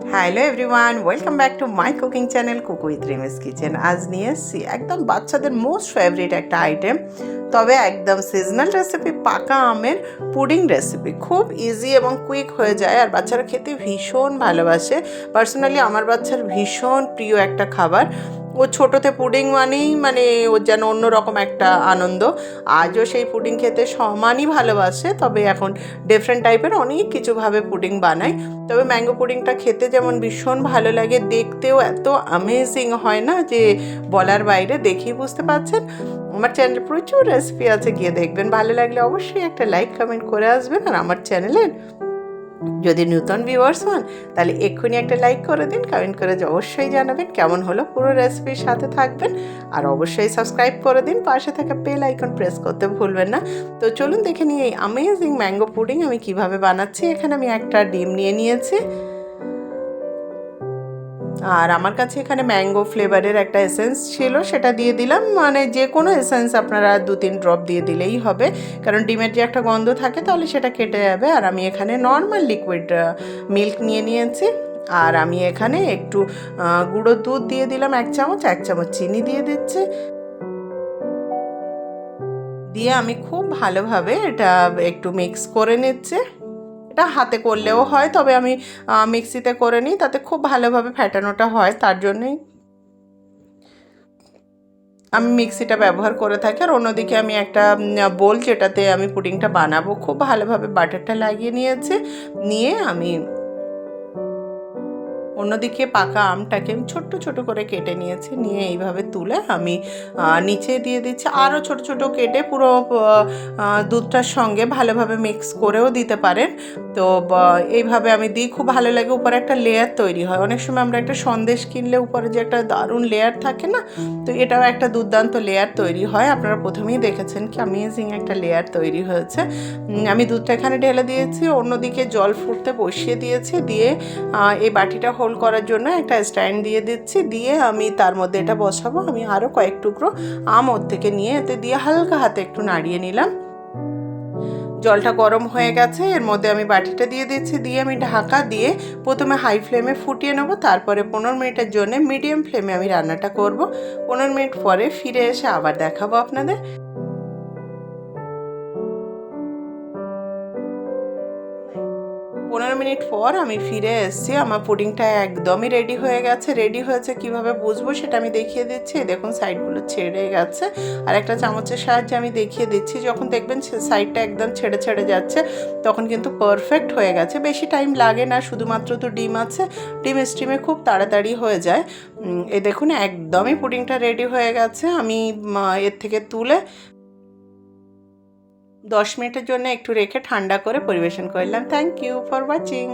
Hello everyone welcome back to my cooking channel cooku with Rimi's kitchen আজ নিয়ে এসছি একদম বাচ্চাদের মোস্ট ফেভারিট একটা আইটেম তবে একদম সিজনাল রেসিপি পাকা আমের পুডিং রেসিপি খুব ইজি এবং কুইক হয়ে যায় আর বাচ্চারা খেতে ভীষণ ভালোবাসে। পার্সোনালি আমার বাচ্চার ভীষণ প্রিয় একটা খাবার। ও ছোটোতে পুডিং মানেই মানে ওর যেন অন্যরকম একটা আনন্দ। আজও সেই পুডিং খেতে সমানই ভালোবাসে, তবে এখন ডিফারেন্ট টাইপের অনেক কিছুভাবে পুডিং বানায়। তবে ম্যাঙ্গো পুডিংটা খেতে যেমন ভীষণ ভালো লাগে, দেখতেও এত অ্যামেজিং হয় না যে বলার বাইরে দেখেই বুঝতে পারছেন? আমার চ্যানেলে প্রচুর রেসিপি আছে, গিয়ে দেখবেন। ভালো লাগলে অবশ্যই একটা লাইক কমেন্ট করে আসবেন আর আমার চ্যানেলের যদি নূতন ভিউয়ার্স হন, তাহলে এক্ষুনি একটা লাইক করে দিন কমেন্ট করে অবশ্যই জানাবেন কেমন হলো পুরো রেসিপির সাথে থাকবেন। আর অবশ্যই সাবস্ক্রাইব করে দিন, পাশে থাকা বেল আইকন প্রেস করতে ভুলবেন না। তো চলুন দেখে নিই এই আমেজিং ম্যাঙ্গো পুডিং আমি কীভাবে বানাচ্ছি। এখানে আমি একটা ডিম নিয়ে নিয়েছি। আর আমার কাছে এখানে ম্যাঙ্গো ফ্লেভারের একটা এসেন্স ছিল, সেটা দিয়ে দিলাম। মানে যে কোনো এসেন্স আপনারা দু তিন ড্রপ দিয়ে দিলেই হবে। কারণ ডিমের যে একটা গন্ধ থাকে, তাহলে সেটা কেটে যাবে। আর আমি এখানে নর্মাল লিকুইড মিল্ক নিয়ে নিয়েছি। আর আমি এখানে একটু গুঁড়ো দুধ দিয়ে দিলাম এক চামচ এক চামচ চিনি দিয়ে দিচ্ছি। দিয়ে আমি খুব ভালোভাবে এটা একটু মিক্স করে নিচ্ছে। এটা হাতে করলেও হয় তবে আমি মিক্সিতে করে নিই তাতে খুব ভালোভাবে ফ্যাটানোটা হয় তার জন্যই। আমি মিক্সিটা ব্যবহার করে থাকি আর অন্যদিকে আমি একটা বোল যেটাতে আমি পুডিংটা বানাবো খুব ভালোভাবে বাটারটা লাগিয়ে নিয়েছি নিয়ে আমি অন্যদিকে পাকা আমটাকে আমি ছোট্ট ছোট করে কেটে নিয়েছি। নিয়ে এইভাবে তুলে আমি নিচে দিয়ে দিচ্ছি। আরও ছোট ছোট কেটে পুরো দুধটার সঙ্গে ভালোভাবে মিক্স করেও দিতে পারেন। তো এইভাবে আমি দিই। খুব ভালো লাগে উপরে একটা লেয়ার তৈরি হয়। অনেক সময় আমরা একটা সন্দেশ কিনলে উপরে যে একটা দারুণ লেয়ার থাকে না, তো এটাও একটা দুর্দান্ত লেয়ার তৈরি হয়। আপনারা প্রথমেই দেখেছেন কি অ্যামেজিং একটা লেয়ার তৈরি হয়েছে। আমি দুধটা এখানে ঢেলে দিয়েছি। অন্যদিকে জল ফুটতে বসিয়ে দিয়েছি। দিয়ে এই বাটিটা হোল্ড করার জন্য একটা স্ট্যান্ড দিয়ে দিচ্ছি। দিয়ে আমি তার মধ্যে এটা বসাবো। আমি আরও কয়েক টুকরো আম ওর থেকে নিয়ে এতে দিয়ে হালকা হাতে একটু নাড়িয়ে নিলাম। জলটা গরম হয়ে গেছে। এর মধ্যে আমি বাটিটা দিয়ে দিচ্ছি। দিয়ে আমি ঢাকা দিয়ে প্রথমে হাই ফ্লেমে ফুটিয়ে নেব। তারপরে পনেরো মিনিটের জন্য মিডিয়াম ফ্লেমে আমি রান্নাটা করব। পনেরো মিনিট পরে ফিরে এসে আবার দেখাবো আপনাদের। মিনিট পর আমি ফিরে এসেছি। আমার পুডিংটা একদমই রেডি হয়ে গেছে। রেডি হয়েছে কীভাবে বুঝব সেটা আমি দেখিয়ে দিচ্ছি। দেখুন সাইডগুলো ছেড়ে গেছে। আর একটা চামচের সাহায্যে আমি দেখিয়ে দিচ্ছি। যখন দেখবেন সাইডটা একদম ছেড়ে ছেড়ে যাচ্ছে, তখন কিন্তু পারফেক্ট হয়ে গেছে। বেশি টাইম লাগে না, শুধুমাত্র তো ডিম আছে। ডিম স্টিমে খুব তাড়াতাড়ি হয়ে যায়। এ দেখুন, একদমই পুডিংটা রেডি হয়ে গেছে। আমি এর থেকে তুলে দশ মিনিটের জন্য একটু রেখে ঠান্ডা করে পরিবেশন করলাম। Thank you for watching